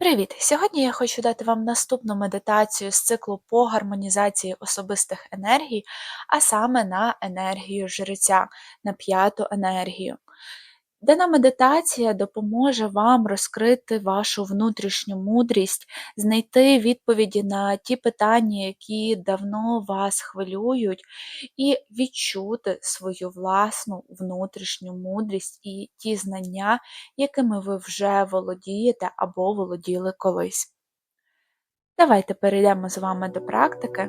Привіт! Сьогодні я хочу дати вам наступну медитацію з циклу по гармонізації особистих енергій, а саме на енергію жреця, на п'яту енергію. Дана медитація допоможе вам розкрити вашу внутрішню мудрість, знайти відповіді на ті питання, які давно вас хвилюють, і відчути свою власну внутрішню мудрість і ті знання, якими ви вже володієте або володіли колись. Давайте перейдемо з вами до практики.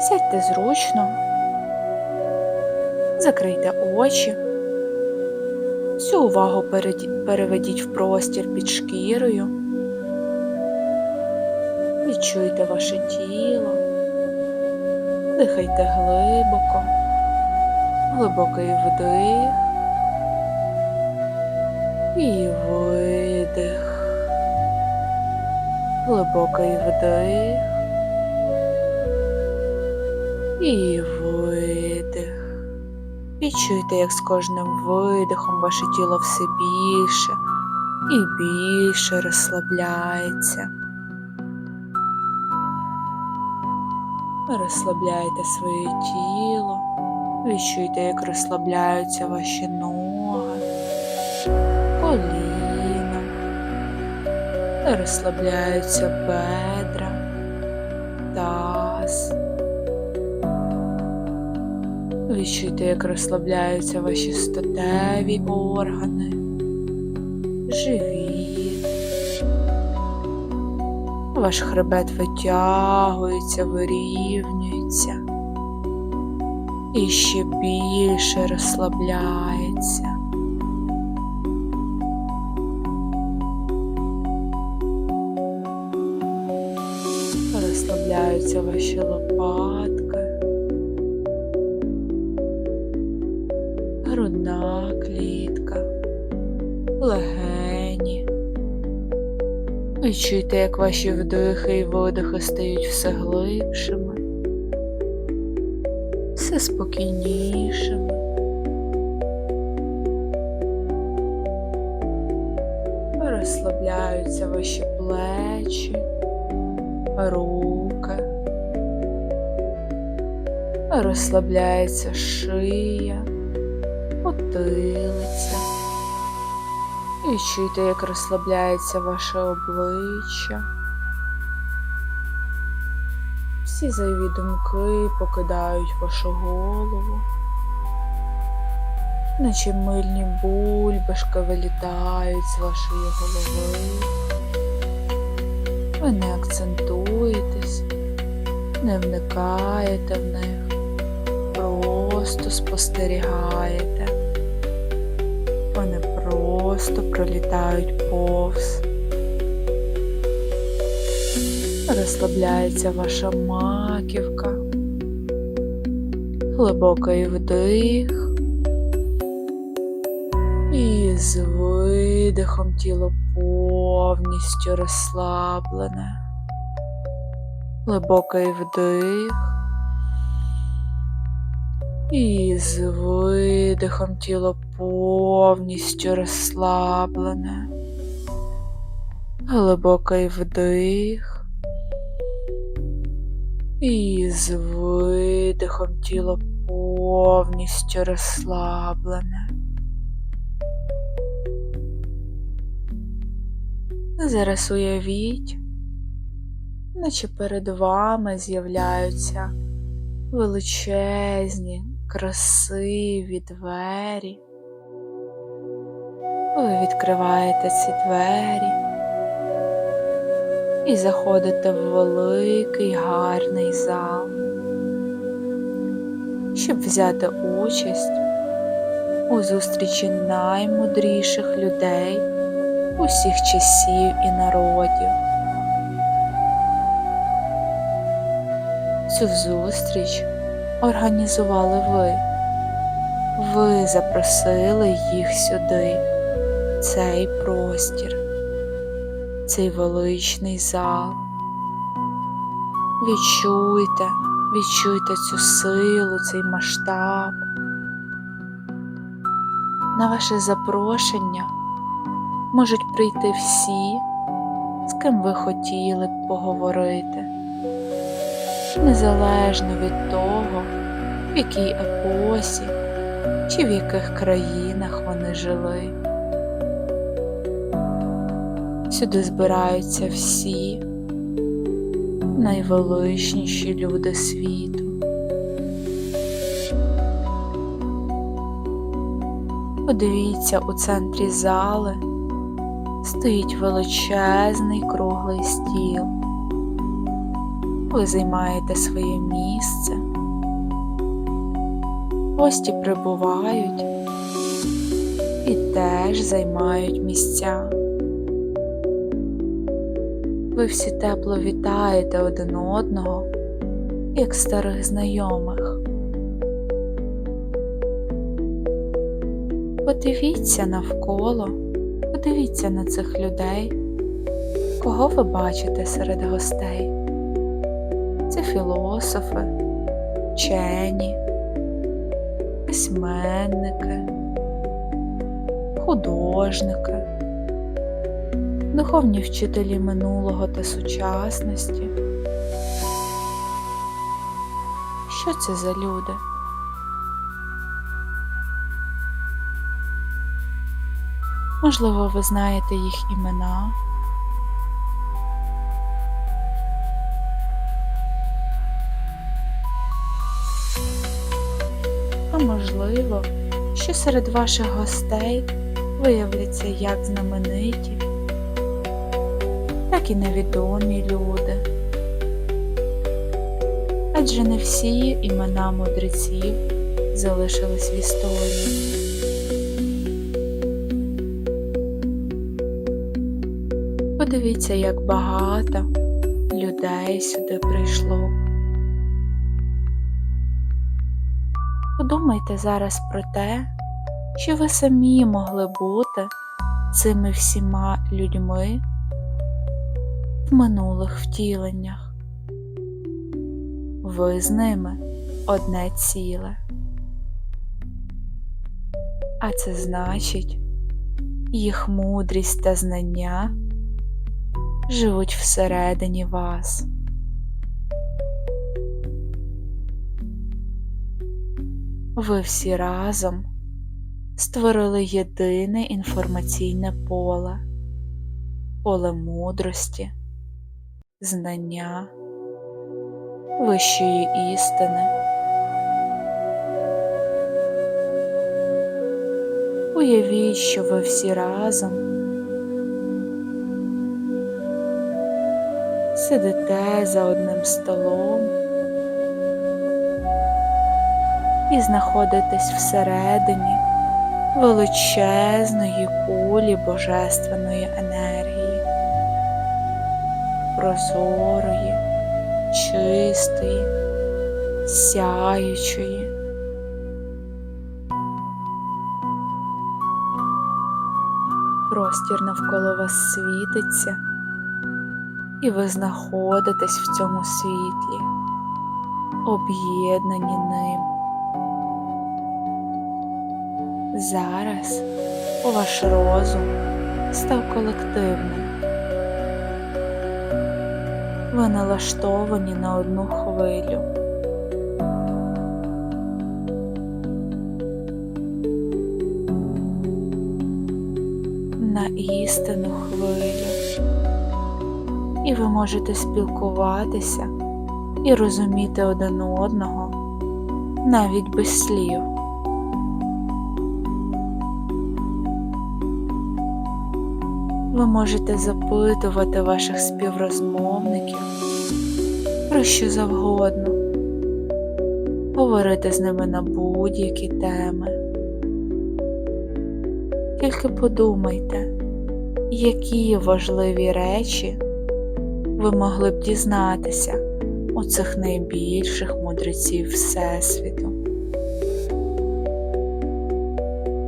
Сядьте зручно, закрийте очі. Всю увагу переведіть в простір під шкірою. Відчуйте ваше тіло, дихайте глибоко, глибокий вдих. І видих, глибокий вдих. І видих. Відчуйте, як з кожним видихом ваше тіло все більше і більше розслабляється. Розслабляйте своє тіло, відчуйте, як розслабляються ваші ноги, коліна, розслабляються бедра, таз. Відчуйте, як розслабляються ваші статеві органи, живіт. Ваш хребет витягується, вирівнюється і ще більше розслабляється. Розслабляються ваші лопатки. Легені. Відчуйте, як ваші вдихи і видихи стають все глибшими, все спокійнішими. Розслабляються ваші плечі, руки, розслабляється шия потилиця. І чуйте, як розслабляється ваше обличчя. Всі зайві думки покидають вашу голову, наче мильні бульбашки вилітають з вашої голови. Ви не акцентуєтесь, не вникаєте в них просто спостерігаєте. Просто пролітають повз. Розслабляється ваша маківка, глибокий вдих і з видихом тіло повністю розслаблене, глибокий вдих. І з видихом тіло повністю розслаблене, глибокий вдих. І з видихом тіло повністю розслаблене. Зараз уявіть, наче перед вами з'являються величезні красиві двері. Ви відкриваєте ці двері і заходите в великий гарний зал, щоб взяти участь у зустрічі наймудріших людей усіх часів і народів. Цю зустріч організували ви. Ви запросили їх сюди, цей простір, цей величний зал. Відчуйте, відчуйте цю силу, цей масштаб. На ваше запрошення можуть прийти всі, з ким ви хотіли б поговорити, незалежно від того, в якій епосі чи в яких країнах вони жили. Сюди збираються всі найвеличніші люди світу. Подивіться, у центрі зали стоїть величезний круглий стіл. Ви займаєте своє місце. Гості прибувають і теж займають місця. Ви всі тепло вітаєте один одного, як старих знайомих. Подивіться навколо, подивіться на цих людей, кого ви бачите серед гостей. Це філософи, вчені, письменники, художники, духовні вчителі минулого та сучасності. Що це за люди? Можливо, ви знаєте їх імена. А можливо, що серед ваших гостей виявляться як знамениті, так і невідомі люди. Адже не всі імена мудреців залишились в історії. Подивіться, як багато людей сюди прийшло. Подумайте зараз про те, що ви самі могли бути цими всіма людьми в минулих втіленнях. Ви з ними одне ціле. А це значить, їх мудрість та знання живуть всередині вас. Ви всі разом створили єдине інформаційне поле, поле мудрості, знання, вищої істини. Уявіть, що ви всі разом сидите за одним столом і знаходитесь всередині величезної кулі божественної енергії, прозорої, чистої, сяючої. Простір навколо вас світиться, і ви знаходитесь в цьому світлі, об'єднані ним. Зараз ваш розум став колективним. Ви налаштовані на одну хвилю. На істинну хвилю. І ви можете спілкуватися і розуміти один одного навіть без слів. Ви можете запитувати ваших співрозмовників про що завгодно, говорити з ними на будь-які теми. Тільки подумайте, які важливі речі ви могли б дізнатися у цих найбільших мудреців Всесвіту.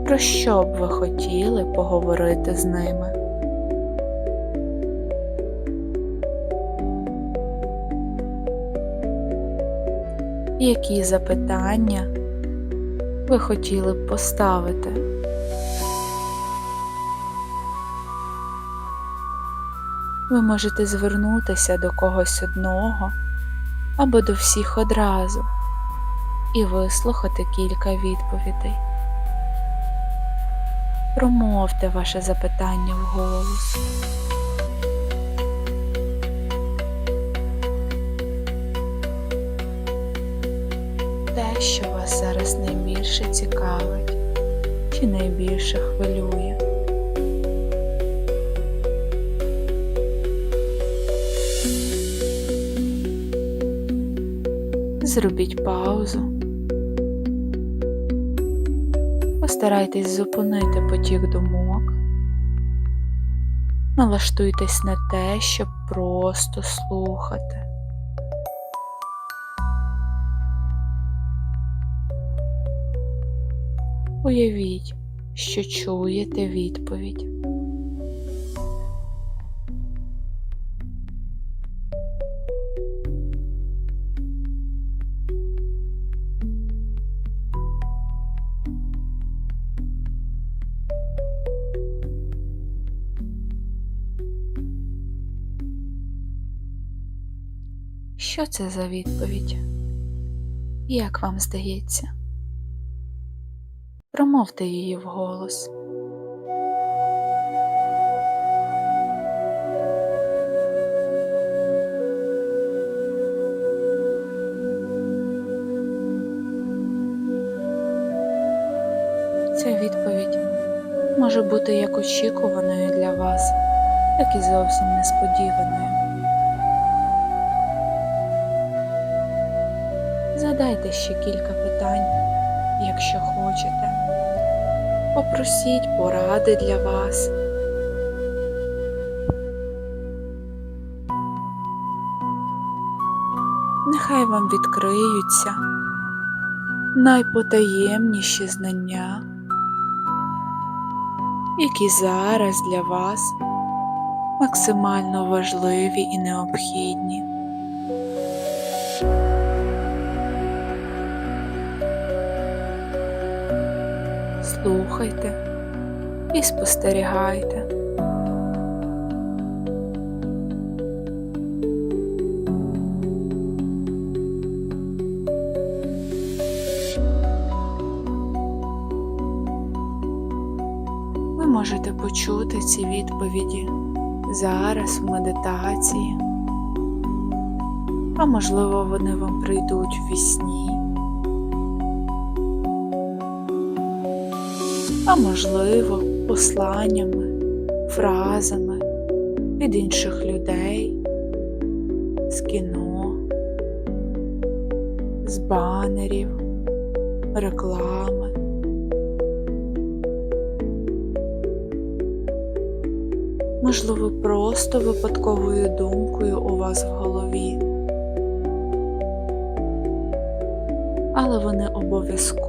Про що б ви хотіли поговорити з ними? Які запитання ви хотіли б поставити? Ви можете звернутися до когось одного або до всіх одразу і вислухати кілька відповідей. Промовте ваше запитання вголос. Те, що вас зараз найбільше цікавить чи найбільше хвилює. Зробіть паузу. Постарайтесь зупинити потік думок. Налаштуйтесь на те, щоб просто слухати. Уявіть, що чуєте відповідь. Що це за відповідь? Як вам здається? Промовте її вголос. Ця відповідь може бути як очікуваною для вас, так і зовсім несподіваною. Задайте ще кілька питань, якщо хочете. Попросіть поради для вас. Нехай вам відкриються найпотаємніші знання, які зараз для вас максимально важливі і необхідні. Слухайте і спостерігайте. Ви можете почути ці відповіді зараз в медитації, а можливо вони вам прийдуть в а можливо, посланнями, фразами від інших людей, з кіно, з банерів, реклами. Можливо, просто випадковою думкою у вас в голові. Але вони обов'язково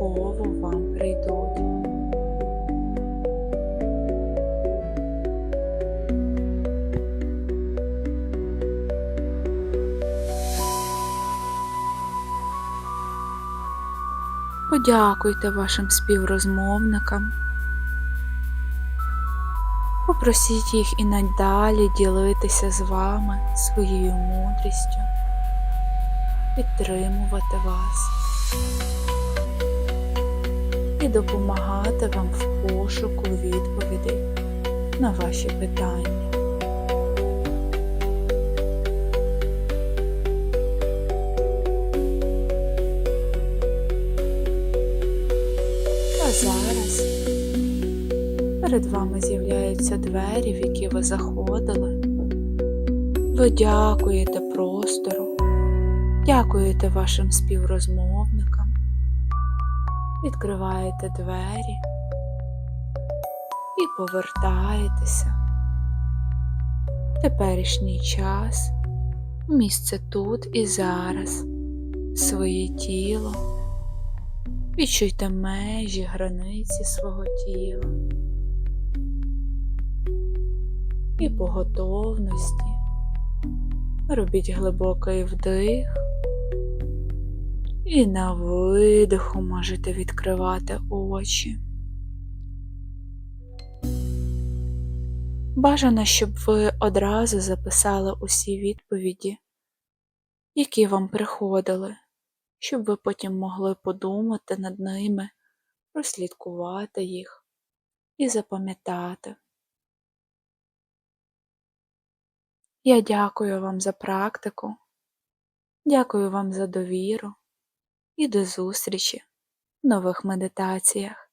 Подякуйте вашим співрозмовникам. Попросіть їх і надалі ділитися з вами своєю мудрістю, підтримувати вас і допомагати вам в пошуку відповідей на ваші питання. Перед вами з'являються двері, в які ви заходили. Ви дякуєте простору, дякуєте вашим співрозмовникам, відкриваєте двері і повертаєтеся. Теперішній час, місце тут і зараз, своє тіло. Відчуйте межі, границі свого тіла і по готовності робіть глибокий вдих і на видиху можете відкривати очі. Бажано, щоб ви одразу записали усі відповіді, які вам приходили, щоб ви потім могли подумати над ними, прослідкувати їх і запам'ятати. Я дякую вам за практику, дякую вам за довіру і до зустрічі в нових медитаціях.